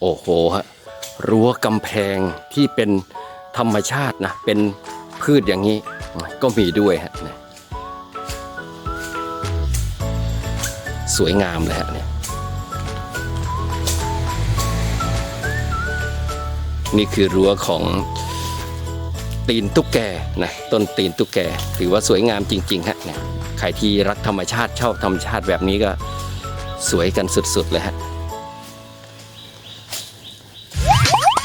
โอ้โหฮะรั้วกำแพงที่เป็นธรรมชาตินะ เป็นพืชอย่างนี้ก็มีด้วยฮะเนี่ยสวยงามเลยฮะเนี่ยนี่คือรั้วของตีนตุ๊กแกนะต้นตีนตุ๊กแก ถือว่าสวยงามจริงๆฮะเนี่ยใครที่รักธรรมชาติชอบธรรมชาติแบบนี้ก็สวยกันสุดๆเลยฮะ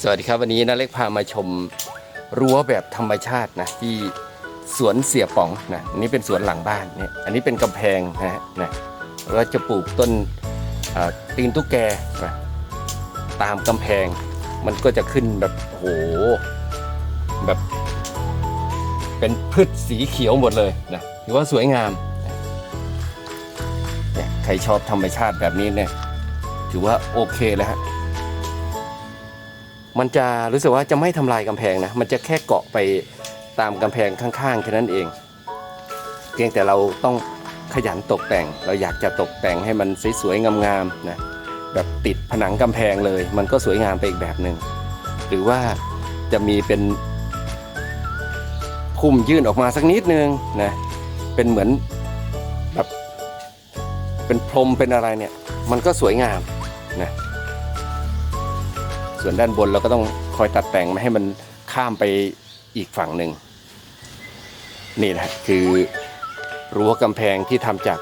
สวัสดีครับวันนี้นาเล็กพามาชมรั้วแบบธรรมชาตินะที่สวนเสียป๋องนะนนี้เป็นสวนหลังบ้านเนี่ยอันนี้เป็นกำแพงนะฮะนะเราจะปลูกต้นตีนตุ๊กแกนะตามกำแพงมันก็จะขึ้นแบบโหแบบ เป็นพืชสีเขียวหมดเลยนะถือว่าสวยงามเนี่ยใครชอบธรรมชาติแบบนี้เนี่ยถือว่าโอเคเลยฮะ มันจะรู้สึกว่าจะไม่ทำลายกำแพงนะ มันจะแค่เกาะไปตามกำแพงข้างๆแค่นั้นเอง เพียงแต่เราต้องขยันตกแต่ง เราอยากจะตกแต่งให้มันสวยๆงามๆนะแบบติดผนังกำแพงเลย มันก็สวยงามไปอีกแบบหนึ่งหรือว่าจะมีเป็นพุ่มยื่นออกมาสักนิดนึงนะเป็นเหมือนแบบเป็นพรมเป็นอะไรเนี่ย มันก็สวยงาม ส่วนด้านบนเราก็ต้องคอยตัดแต่งไม่ให้มันข้ามไปอีกฝั่งหนึ่งนี่นะคือรั้วกำแพงที่ทำจาก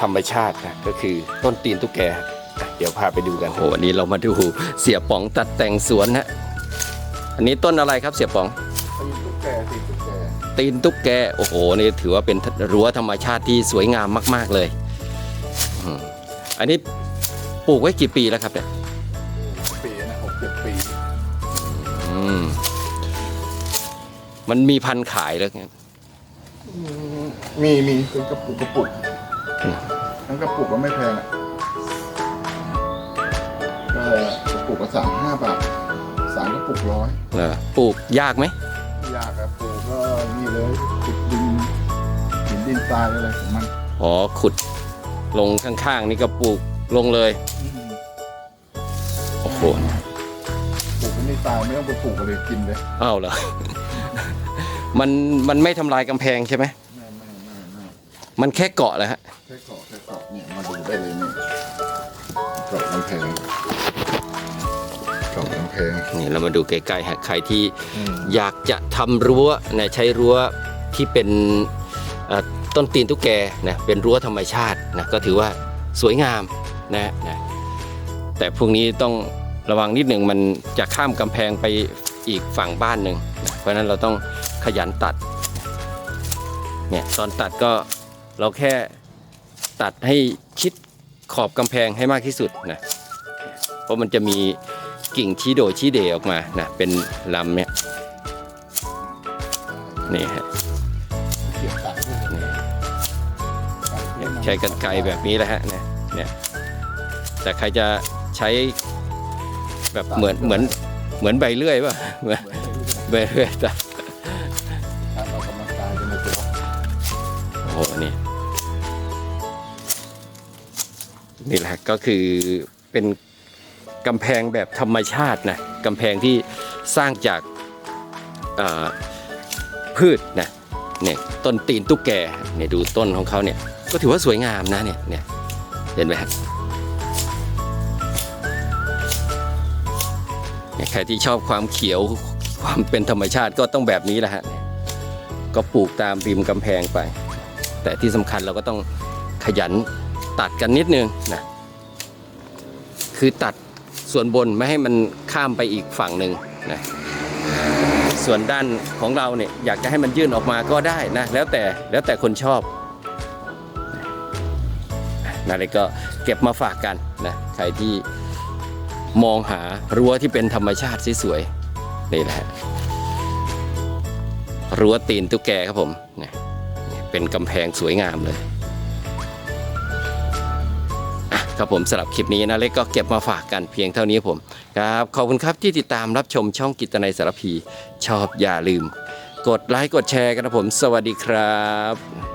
ธรรมชาตินะก็คือต้นตีนตุ๊กแกอะเดี๋ยวพาไปดูกันโอ้วันนี้เรามาดูเสียป๋องตัดแต่งสวนนะอันนี้ต้นอะไรครับเสียป๋องตีนตุ๊กแกตีนตุ๊กแกตีนตุ๊กแกโอ้โหนี่ถือว่าเป็นรั้วธรรมชาติที่สวยงามมาก ๆเลยอืมอันนี้ปลูกไว้กี่ปีแล้วครับเนี่ยปีนะหกเจ็ด ปี อืม มันมีพันธุ์ขายแล้วไงมีมีเป็นกระปุกกระปุกอืมทั้งกระปุกก็ไม่แพงอะก็กระปุกละสามห้าบาทสามกระปุกร้อยเออปลูกยากไหมยากอะปลูกก็นี่เลยขุดดินหินดินทรายอะไรของมันอ๋อขุดลงข้างๆ นี่ก็ปลูกลงเลยโอ้โหปลูก ไม่ได้ตายไม่ต้องไปปลูกอะไรกินเลยอ้าวเหรอ มันมันไม่ทำลายกำแพงใช่ไหม ไม่ไม่ไม่ไม่มันแค่เกาะแหละฮะ แค่เกาะแค่เกาะเนี่ยมาดูได้เลยนี่เกาะกำแพงเกาะกำแพง นี่เรามาดูใกล้ๆฮะใครที่อืม อยากจะทำรั้วนะใช้รั้วที่เป็นเอ่อต้นตีนตุ๊กแกนะเป็นรั้วธรรมชาตินะก็ถือว่าสวยงามนะนะแต่พวกนี้ต้อง ระวังนิดหนึ่งมันจะข้ามกำแพงไปอีกฝั่งบ้านหนึ่ง เพราะนั้นเราต้องขยันตัด เนี่ยตอนตัดก็เราแค่ตัดให้ชิดขอบกำแพงให้มากที่สุดนะ เพราะมันจะมีกิ่งชี้โดยชี้เดออกมานะเป็นลำเนี่ยนี่ฮะใช้กันไกรแบบนี้แหละฮะเนี่ยเนี่ยแต่ใครจะใช้ แบบเหมือนเหมือนเหมือนใบเลื่อยป่ะเหมือนใบเลื่อยแต่ทำออกกำลังกายจะโอ้โหนี่นี่แหละก็คือเป็นกำแพงแบบธรรมชาตินะกำแพงที่สร้างจากพืชนะเนี่ยต้นตีนตุ๊กแกเนี่ยดูต้นของเขาเนี่ยก็ถือว่าสวยงามนะเนี่ยเนี่ยเห็นไหมครับ ใครที่ชอบความเขียวความเป็นธรรมชาติก็ต้องแบบนี้แหละฮะก็ปลูกตามริมกำแพงไป แต่ที่สำคัญเราก็ต้องขยันตัดกันนิดนึงนะคือตัดส่วนบนไม่ให้มันข้ามไปอีกฝั่งหนึ่งนะส่วนด้านของเราเนี่ยอยากจะให้มันยื่นออกมาก็ได้นะแล้วแต่แล้วแต่คนชอบนะเลยก็เก็บมาฝากกันนะใครที่ มองหารั้วที่เป็นธรรมชาติสวยๆนี่แหละรั้วตีนตุ๊กแกครับผมเนี่ยเป็นกำแพงสวยงามเลยครับผมสำหรับคลิปนี้นะเล็กก็เก็บมาฝากกันเพียงเท่านี้ครับผมครับขอบคุณครับที่ติดตามรับชมช่องกิตนัยสารพีชอบอย่าลืม กดไลค์กดแชร์กันนะผม สวัสดีครับ